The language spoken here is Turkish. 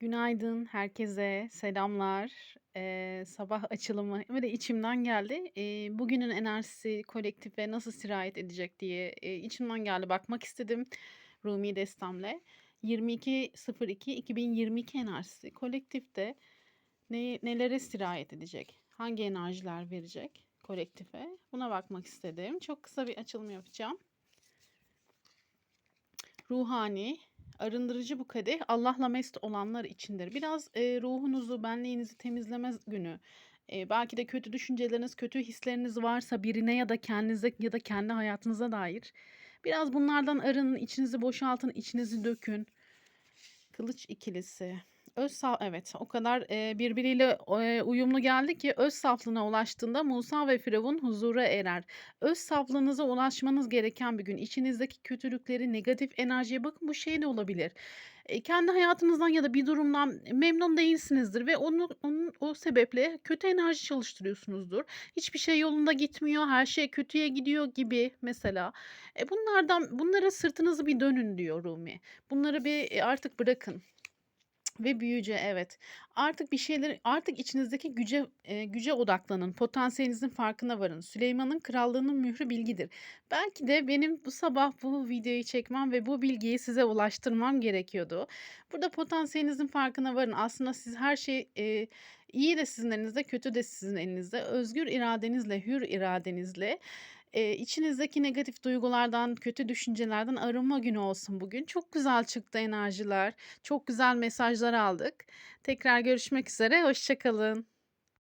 Günaydın herkese, selamlar. Eee, sabah açılımı böyle içimden geldi. Eee, bugünün enerjisi kolektife nasıl sirayet edecek diye, eee, içimden geldi, bakmak istedim Rumi destemle. 22.02.2022 enerjisi kolektifte ne nelere sirayet edecek? Hangi enerjiler verecek kolektife? Buna bakmak istedim. Çok kısa bir açılım yapacağım. Ruhani, arındırıcı bu kadeh Allah'la mest olanlar içindir. Biraz, eee, ruhunuzu, benliğinizi temizleme günü. Eee, belki de kötü düşünceleriniz, kötü hisleriniz varsa birine ya da kendinize ya da kendi hayatınıza dair biraz bunlardan arının, içinizi boşaltın, içinizi dökün. Kılıç ikilisi. Öz sa evet, o kadar, eee, birbiriyle, eee, uyumlu geldi ki öz saflığına ulaştığında Musa ve Firavun huzura erer. Öz saflığınıza ulaşmanız gereken bir gün. İçinizdeki kötülükleri, negatif enerjiye bakın bu şey de olabilir. Eee, kendi hayatınızdan ya da bir durumdan memnun değilsinizdir ve onu onun o sebeple kötü enerji çalıştırıyorsunuzdur. Hiçbir şey yolunda gitmiyor, her şey kötüye gidiyor gibi mesela. E, bunlardan bunlara sırtınızı bir dönün diyor Rumi. Bunları bir, eee, artık bırakın. Ve büyüce, evet. Artık bir şeyleri artık içinizdeki güce eee, güce odaklanın. Potansiyelinizin farkına varın. Süleyman'ın krallığının mührü bilgidir. Belki de benim bu sabah bu videoyu çekmem ve bu bilgiyi size ulaştırmam gerekiyordu. Burada potansiyelinizin farkına varın. Aslında siz her şey, eee, iyi de sizin elinizde, kötü de sizin elinizde. Özgür iradenizle, hür iradenizle, eee, içinizdeki negatif duygulardan, kötü düşüncelerden arınma günü olsun bugün. Çok güzel çıktı enerjiler. Çok güzel mesajlar aldık. Tekrar görüşmek üzere, hoşça kalın.